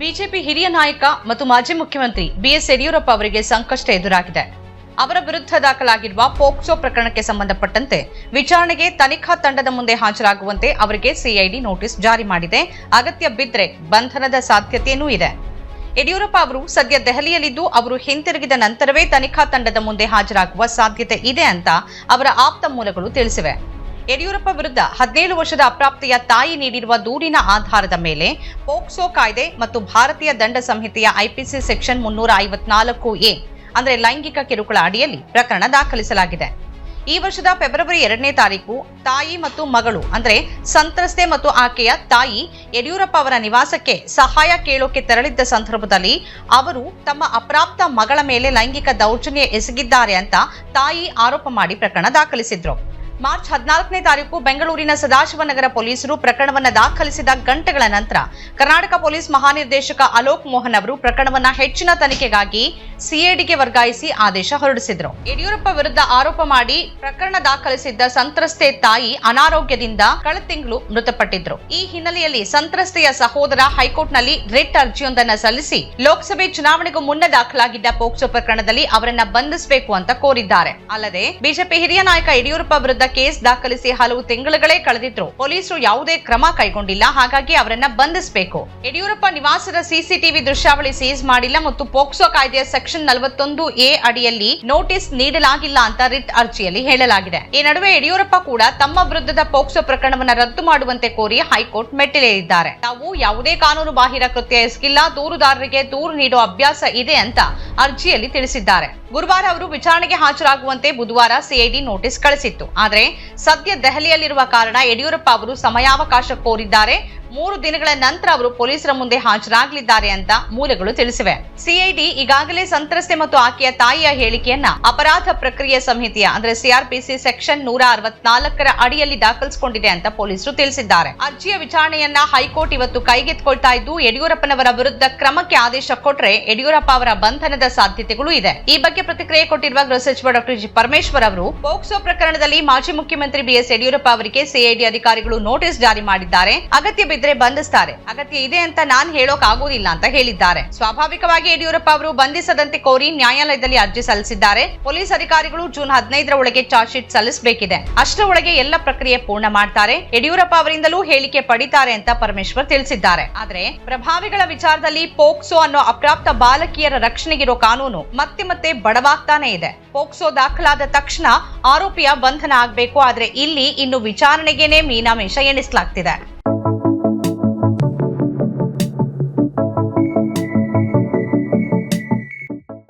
BJP ಹಿರಿಯ ನಾಯಕ ಮತ್ತು ಮಾಜಿ ಮುಖ್ಯಮಂತ್ರಿ ಬಿಎಸ್ ಯಡಿಯೂರಪ್ಪ ಅವರಿಗೆ ಸಂಕಷ್ಟ ಎದುರಾಗಿದೆ. ಅವರ ವಿರುದ್ಧ ದಾಖಲಾಗಿರುವ ಪೋಕ್ಸೋ ಪ್ರಕರಣಕ್ಕೆ ಸಂಬಂಧಪಟ್ಟಂತೆ ವಿಚಾರಣೆಗೆ ತನಿಖಾ ತಂಡದ ಮುಂದೆ ಹಾಜರಾಗುವಂತೆ ಅವರಿಗೆ ಸಿಐಡಿ ನೋಟಿಸ್ ಜಾರಿ ಮಾಡಿದೆ. ಅಗತ್ಯ ಬಿದ್ದರೆ ಬಂಧನದ ಸಾಧ್ಯತೆಯೂ ಇದೆ. ಯಡಿಯೂರಪ್ಪ ಅವರು ಸದ್ಯ ದೆಹಲಿಯಲ್ಲಿದ್ದು, ಅವರು ಹಿಂತಿರುಗಿದ ನಂತರವೇ ತನಿಖಾ ತಂಡದ ಮುಂದೆ ಹಾಜರಾಗುವ ಸಾಧ್ಯತೆ ಇದೆ ಅಂತ ಅವರ ಆಪ್ತ ಮೂಲಗಳು ತಿಳಿಸಿವೆ. ಯಡಿಯೂರಪ್ಪ ವಿರುದ್ಧ ಹದಿನೇಳು ವರ್ಷದ ಅಪ್ರಾಪ್ತಿಯ ತಾಯಿ ನೀಡಿರುವ ದೂರಿನ ಆಧಾರದ ಮೇಲೆ ಪೋಕ್ಸೋ ಕಾಯ್ದೆ ಮತ್ತು ಭಾರತೀಯ ದಂಡ ಸಂಹಿತೆಯ ಐಪಿಸಿ ಸೆಕ್ಷನ್ ಮುನ್ನೂರ ಐವತ್ನಾಲ್ಕು ಎ, ಅಂದರೆ ಲೈಂಗಿಕ ಕಿರುಕುಳ ಅಡಿಯಲ್ಲಿ ಪ್ರಕರಣ ದಾಖಲಿಸಲಾಗಿದೆ. ಈ ವರ್ಷದ ಫೆಬ್ರವರಿ ಎರಡನೇ ತಾರೀಕು ತಾಯಿ ಮತ್ತು ಮಗಳು, ಅಂದರೆ ಸಂತ್ರಸ್ತೆ ಮತ್ತು ಆಕೆಯ ತಾಯಿ ಯಡಿಯೂರಪ್ಪ ಅವರ ನಿವಾಸಕ್ಕೆ ಸಹಾಯ ಕೇಳೋಕೆ ತೆರಳಿದ್ದ ಸಂದರ್ಭದಲ್ಲಿ ಅವರು ತಮ್ಮ ಅಪ್ರಾಪ್ತ ಮಗಳ ಮೇಲೆ ಲೈಂಗಿಕ ದೌರ್ಜನ್ಯ ಎಸಗಿದ್ದಾರೆ ಅಂತ ತಾಯಿ ಆರೋಪ ಮಾಡಿ ಪ್ರಕರಣ ದಾಖಲಿಸಿದ್ರು. ಮಾರ್ಚ್ ಹದಿನಾಲ್ಕನೇ ತಾರೀಕು ಬೆಂಗಳೂರಿನ ಸದಾಶಿವನಗರ ಪೊಲೀಸರು ಪ್ರಕರಣವನ್ನ ದಾಖಲಿಸಿದ ಗಂಟೆಗಳ ನಂತರ ಕರ್ನಾಟಕ ಪೊಲೀಸ್ ಮಹಾನಿರ್ದೇಶಕ ಅಲೋಕ್ ಮೋಹನ್ ಅವರು ಪ್ರಕರಣವನ್ನ ಹೆಚ್ಚಿನ ತನಿಖೆಗಾಗಿ ಸಿಐಡಿಗೆ ವರ್ಗಾಯಿಸಿ ಆದೇಶ ಹೊರಡಿಸಿದ್ರು. ಯಡಿಯೂರಪ್ಪ ವಿರುದ್ಧ ಆರೋಪ ಮಾಡಿ ಪ್ರಕರಣ ದಾಖಲಿಸಿದ್ದ ಸಂತ್ರಸ್ತೆ ತಾಯಿ ಅನಾರೋಗ್ಯದಿಂದ ಕಳೆದ ತಿಂಗಳು ಮೃತಪಟ್ಟಿದ್ರು. ಈ ಹಿನ್ನೆಲೆಯಲ್ಲಿ ಸಂತ್ರಸ್ತೆಯ ಸಹೋದರ ಹೈಕೋರ್ಟ್ನಲ್ಲಿ ರಿಟ್ ಅರ್ಜಿಯೊಂದನ್ನು ಸಲ್ಲಿಸಿ ಲೋಕಸಭೆ ಚುನಾವಣೆಗೂ ಮುನ್ನ ದಾಖಲಾಗಿದ್ದ ಪೋಕ್ಸೋ ಪ್ರಕರಣದಲ್ಲಿ ಅವರನ್ನ ಬಂಧಿಸಬೇಕು ಅಂತ ಕೋರಿದ್ದಾರೆ. ಅಲ್ಲದೆ ಬಿಜೆಪಿ ಹಿರಿಯ ನಾಯಕ ಯಡಿಯೂರಪ್ಪ ವಿರುದ್ಧ ಕೇಸ್ ದಾಖಲಿಸಿ ಹಲವು ತಿಂಗಳುಗಳೇ ಕಳೆದಿದ್ರು. ಪೊಲೀಸರು ಯಾವುದೇ ಕ್ರಮ ಕೈಗೊಂಡಿಲ್ಲ, ಹಾಗಾಗಿ ಅವರನ್ನ ಬಂಧಿಸಬೇಕು. ಯಡಿಯೂರಪ್ಪ ನಿವಾಸದ ಸಿಸಿಟಿವಿ ದೃಶ್ಯಾವಳಿ ಸೀಸ್ ಮಾಡಿಲ್ಲ ಮತ್ತು ಪೋಕ್ಸೋ ಕಾಯ್ದೆಯ ಸೆಕ್ಷನ್ ನಲವತ್ತೊಂದು ಎ ಅಡಿಯಲ್ಲಿ ನೋಟಿಸ್ ನೀಡಲಾಗಿಲ್ಲ ಅಂತ ರಿಟ್ ಅರ್ಜಿಯಲ್ಲಿ ಹೇಳಲಾಗಿದೆ. ಈ ನಡುವೆ ಯಡಿಯೂರಪ್ಪ ಕೂಡ ತಮ್ಮ ವಿರುದ್ಧದ ಪೋಕ್ಸೋ ಪ್ರಕರಣವನ್ನು ರದ್ದು ಮಾಡುವಂತೆ ಕೋರಿ ಹೈಕೋರ್ಟ್ ಮೆಟ್ಟಿಲೇರಿದ್ದಾರೆ. ತಾವು ಯಾವುದೇ ಕಾನೂನು ಬಾಹಿರ ಕೃತ್ಯ ಎಸಗಿಲ್ಲ, ದೂರುದಾರರಿಗೆ ದೂರು ನೀಡುವ ಅಭ್ಯಾಸ ಇದೆ ಅಂತ ಅರ್ಜಿಯಲ್ಲಿ ತಿಳಿಸಿದ್ದಾರೆ. ಗುರುವಾರ ಅವರು ವಿಚಾರಣೆಗೆ ಹಾಜರಾಗುವಂತೆ ಬುಧವಾರ ಸಿಐಡಿ ನೋಟಿಸ್ ಕಳಿಸಿತ್ತು. ಆದರೆ ಸದ್ಯ ದೆಹಲಿಯಲ್ಲಿರುವ ಕಾರಣ ಯಡಿಯೂರಪ್ಪ ಅವರು ಸಮಯಾವಕಾಶ ಕೋರಿದ್ದಾರೆ. ಮೂರು ದಿನಗಳ ನಂತರ ಅವರು ಪೊಲೀಸರ ಮುಂದೆ ಹಾಜರಾಗಲಿದ್ದಾರೆ ಅಂತ ಮೂಲಗಳು ತಿಳಿಸಿವೆ. ಸಿಐಡಿ ಈಗಾಗಲೇ ಸಂತ್ರಸ್ತೆ ಮತ್ತು ಆಕೆಯ ತಾಯಿಯ ಹೇಳಿಕೆಯನ್ನ ಅಪರಾಧ ಪ್ರಕ್ರಿಯೆ ಸಮಿತಿಯ, ಅಂದ್ರೆ ಸಿಆರ್ಪಿಸಿ ಸೆಕ್ಷನ್ ನೂರ ಅರವತ್ನಾಲ್ಕರ ಅಡಿಯಲ್ಲಿ ದಾಖಲಿಸಿಕೊಂಡಿದೆ ಅಂತ ಪೊಲೀಸರು ತಿಳಿಸಿದ್ದಾರೆ. ಅರ್ಜಿಯ ವಿಚಾರಣೆಯನ್ನ ಹೈಕೋರ್ಟ್ ಇವತ್ತು ಕೈಗೆತ್ತಿಕೊಳ್ತಾ ಇದ್ದು, ಯಡಿಯೂರಪ್ಪನವರ ವಿರುದ್ಧ ಕ್ರಮಕ್ಕೆ ಆದೇಶ ಕೊಟ್ರೆ ಯಡಿಯೂರಪ್ಪ ಅವರ ಬಂಧನದ ಸಾಧ್ಯತೆಗಳು ಇದೆ. ಈ ಬಗ್ಗೆ ಪ್ರತಿಕ್ರಿಯೆ ಕೊಟ್ಟಿರುವ ಗೃಹ ಸಚಿವ ಡಾಕ್ಟರ್ ಜಿ ಪರಮೇಶ್ವರ್ ಅವರು, ಪೋಕ್ಸೋ ಪ್ರಕರಣದಲ್ಲಿ ಮಾಜಿ ಮುಖ್ಯಮಂತ್ರಿ ಬಿಎಸ್ ಯಡಿಯೂರಪ್ಪ ಅವರಿಗೆ ಸಿಐಡಿ ಅಧಿಕಾರಿಗಳು ನೋಟಿಸ್ ಜಾರಿ ಮಾಡಿದ್ದಾರೆ. ಅಗತ್ಯ ಬಿದ್ದರೆ ಬಂಧಿಸ್ತಾರೆ. ಅಗತ್ಯ ಇದೆ ಅಂತ ನಾನ್ ಹೇಳೋಕ್ ಆಗೋದಿಲ್ಲ ಅಂತ ಹೇಳಿದ್ದಾರೆ. ಸ್ವಾಭಾವಿಕವಾಗಿ ಯಡಿಯೂರಪ್ಪ ಅವರು ಬಂಧಿಸದಂತೆ ಕೋರಿ ನ್ಯಾಯಾಲಯದಲ್ಲಿ ಅರ್ಜಿ ಸಲ್ಲಿಸಿದ್ದಾರೆ. ಪೊಲೀಸ್ ಅಧಿಕಾರಿಗಳು ಜೂನ್ ಹದಿನೈದರ ಒಳಗೆ ಚಾರ್ಜ್ ಶೀಟ್ ಸಲ್ಲಿಸಬೇಕಿದೆ. ಅಷ್ಟರ ಒಳಗೆ ಎಲ್ಲ ಪ್ರಕ್ರಿಯೆ ಪೂರ್ಣ ಮಾಡ್ತಾರೆ. ಯಡಿಯೂರಪ್ಪ ಅವರಿಂದಲೂ ಹೇಳಿಕೆ ಪಡಿತಾರೆ ಅಂತ ಪರಮೇಶ್ವರ್ ತಿಳಿಸಿದ್ದಾರೆ. ಆದ್ರೆ ಪ್ರಭಾವಿಗಳ ವಿಚಾರದಲ್ಲಿ ಪೋಕ್ಸೋ ಅನ್ನೋ ಅಪ್ರಾಪ್ತ ಬಾಲಕಿಯರ ರಕ್ಷಣೆಗಿರೋ ಕಾನೂನು ಮತ್ತೆ ಮತ್ತೆ ಬಡವಾಗ್ತಾನೆ ಇದೆ. ಪೋಕ್ಸೋ ದಾಖಲಾದ ತಕ್ಷಣ ಆರೋಪಿಯ ಬಂಧನ ಆಗ್ಬೇಕು. ಆದ್ರೆ ಇಲ್ಲಿ ಇನ್ನು ವಿಚಾರಣೆಗೇನೆ ಮೀನಾಮೇಷ ಎಣಿಸಲಾಗ್ತಿದೆ.